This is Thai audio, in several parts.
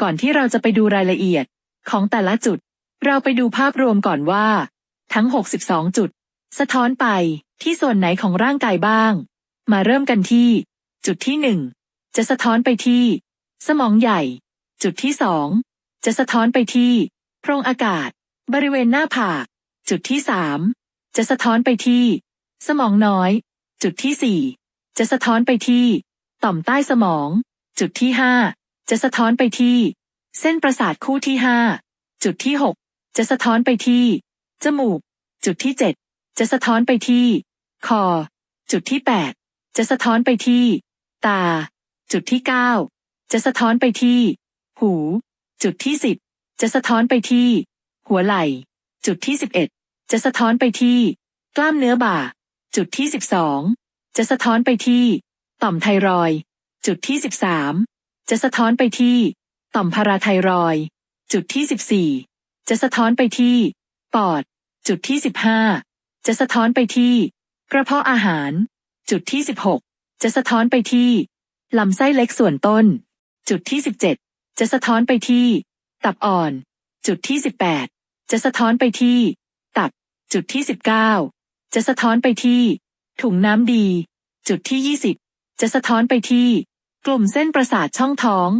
ก่อนที่เราจะไปดูรายละเอียดของแต่ละจุด เราไปดูภาพรวมก่อนว่า ทั้ง 62 จุด สะท้อนไปที่ส่วนไหนของร่างกายบ้าง มาเริ่มกันที่ จุดที่หนึ่งจะสะท้อนไปที่ สมองใหญ่ จุดที่สองจะสะท้อนไปที่โพรงอากาศ บริเวณหน้าผากจุดที่สามจะสะท้อนไปที่ สมองน้อย จุดที่สี่จะสะท้อนไปที่ ต่อมใต้สมอง จุดที่ห้า จะสะท้อนไปที่ เส้นประสาทคู่ที่ห้าจุดที่หกจะสะท้อนไปที่ จมูก จุดที่เจ็ดจะสะท้อนไปที่ คอ จุดที่แปดจะสะท้อนไปที่ ตา จุดที่เก้าจะสะท้อนไปที่ หู จุดที่สิบจะสะท้อนไปที่ หัวไหล่ จุดที่สิบเอ็ดจะสะท้อนไปที่ กล้ามเนื้อบ่า จุดที่สิบสองจะสะท้อนไปที่ ต่อมไทรอย จุดที่สิบสาม จะสะท้อนไปที่ ต่อมพาราไทรอย จุดที่สิบสี่จะสะท้อนไปที่ ปอด จุดที่สิบห้าจะสะท้อนไปที่ กระเพาะอาหาร จุดที่สิบหกจะสะท้อนไปที่ ลำไส้เล็กส่วนต้น จุดที่สิบเจ็ดจะสะท้อนไปที่ ตับอ่อน จุดที่สิบแปดจะสะท้อนไปที่ ตับ จุดที่สิบเก้าจะสะท้อนไปที่ ถุงน้ำดี จุดที่ยี่สิบจะสะท้อนไปที่ กลุ่มเส้นประสาทช่องท้อง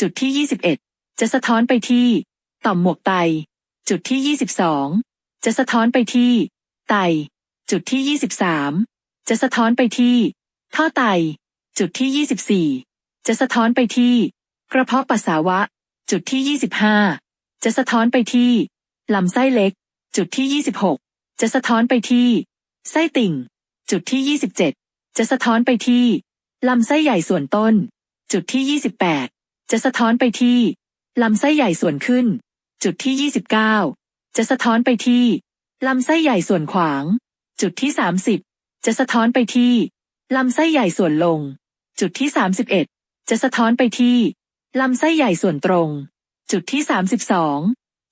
จุดที่ยี่สิบเอ็ดจะสะท้อนไปที่ ต่อมหมวกไต จุดที่ยี่สิบสองจะสะท้อนไปที่ ไต จุดที่ยี่สิบสามจะสะท้อนไปที่ ท่อไต จุดที่ยี่สิบสี่จะสะท้อนไปที่ กระเพาะปัสสาวะ จุดที่ยี่สิบห้าจะสะท้อนไปที่ ลำไส้เล็ก จุดที่ยี่สิบหกจะสะท้อนไปที่ ไส้ติ่ง จุดที่ยี่สิบเจ็ดจะสะท้อนไปที่ ลำไส้ใหญ่ส่วนต้น จุดที่ยี่สิบแปดจะสะท้อนไปที่ ลำไส้ใหญ่ส่วนขึ้น จุดที่ยี่สิบเก้าจะสะท้อนไปที่ ลำไส้ใหญ่ส่วนขวาง จุดที่สามสิบจะสะท้อนไปที่ ลำไส้ใหญ่ส่วนลง จุดที่สามสิบเอ็ดจะสะท้อนไปที่ ลำไส้ใหญ่ส่วนตรง จุดที่สามสิบสอง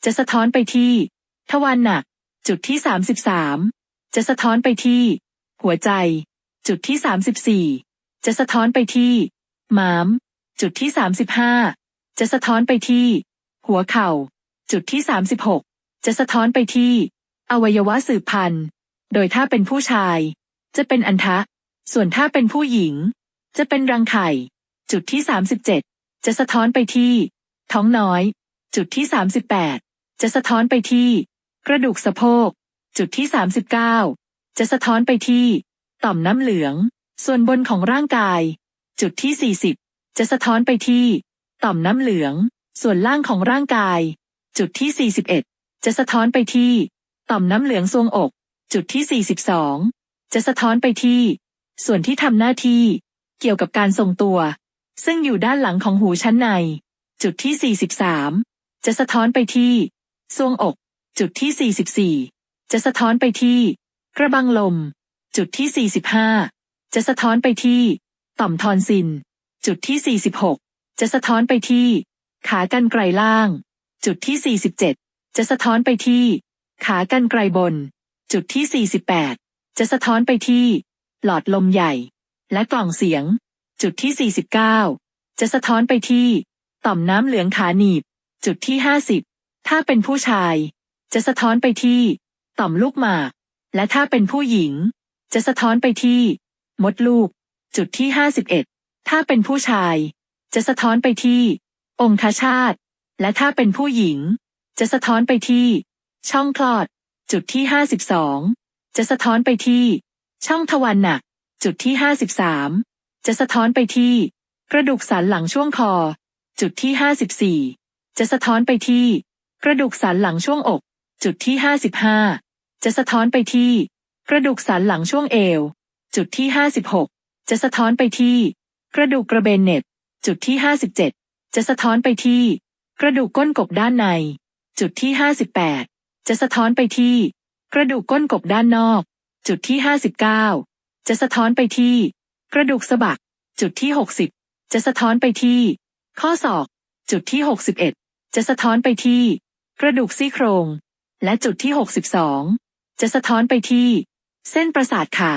จะสะท้อนไปที่ทวารหนัก จุดที่สามสิบสามจะสะท้อนไปที่ หัวใจ จุดที่สามสิบสี่ จะสะท้อนไปที่หมาม จุดที่สามสิบห้าจะสะท้อนไปที่ หัวเข่า จุดที่สามสิบหกจะสะท้อนไปที่ อวัยวะสืบพันธุ์โดยถ้าเป็นผู้ชาย จะเป็นอันทะ ส่วนถ้าเป็นผู้หญิง จะเป็นรังไข่ จุดที่สามสิบเจ็ดจะสะท้อนไปที่ ท้องน้อย จุดที่สามสิบแปดจะสะท้อนไปที่ กระดูกสะโพก จุดที่สามสิบเก้าจะสะท้อนไปที่ ต่อมน้ำเหลือง ส่วนบนของร่างกาย จุดที่สี่สิบจะสะท้อนไปที่ ต่อมน้ำเหลือง ส่วนล่างของร่างกาย จุดที่สี่สิบเอ็ดจะสะท้อนไปที่ ต่อมน้ำเหลืองทรวงอก จุดที่สี่สิบสองจะสะท้อนไปที่ ส่วนที่ทำหน้าที่ เกี่ยวกับการทรงตัว ซึ่งอยู่ด้านหลังของหูชั้นใน จุดที่สี่สิบสามจะสะท้อนไปที่ทรวงอก จุดที่สี่สิบสี่จะสะท้อนไปที่ กระบังลม จุดที่สี่สิบห้า จะสะท้อนไปที่ ต่อมทอนซิน จุดที่สี่สิบหกจะสะท้อนไปที่ ขากรรไกรล่าง จุดที่สี่สิบเจ็ดจะสะท้อนไปที่ ขากรรไกรบน จุดที่สี่สิบแปดจะสะท้อนไปที่ หลอดลมใหญ่ และกล่องเสียง จุดที่สี่สิบเก้าจะสะท้อนไปที่ ต่อมน้ำเหลืองขาหนีบ จุดที่ห้าสิบถ้าเป็นผู้ชาย จะสะท้อนไปที่ ต่อมลูกหมาก และถ้าเป็นผู้หญิง จะสะท้อนไปที่ มดลูก จุดที่ห้าสิบเอ็ดถ้าเป็นผู้ชาย จะสะท้อนไปที่ องคชาตและถ้าเป็นผู้หญิง จะสะท้อนไปที่ ช่องคลอด จุดที่ห้าสิบสองจะสะท้อนไปที่ ช่องทวารหนัก จุดที่ห้าสิบสามจะสะท้อนไปที่ กระดูกสันหลังช่วงคอ จุดที่ห้าสิบสี่จะสะท้อนไปที่ กระดูกสันหลังช่วงอก จุดที่ห้าสิบห้าจะสะท้อนไปที่ กระดูกสันหลังช่วงเอว จุดที่ห้าสิบหกจะสะท้อนไปที่ กระดูกกระเบนเน็บ จุดที่ห้าสิบเจ็ดจะสะท้อนไปที่ กระดูกก้นกบด้านใน จุดที่ห้าสิบแปดจะสะท้อนไปที่ กระดูกก้นกบด้านนอก จุดที่ห้าสิบเก้าจะสะท้อนไปที่ กระดูกสะบัก จุดที่หกสิบจะสะท้อนไปที่ ข้อศอก จุดที่หกสิบเอ็ดจะสะท้อนไปที่ กระดูกซี่โครง และจุดที่หกสิบสองจะสะท้อนไปที่ เส้นประสาทขา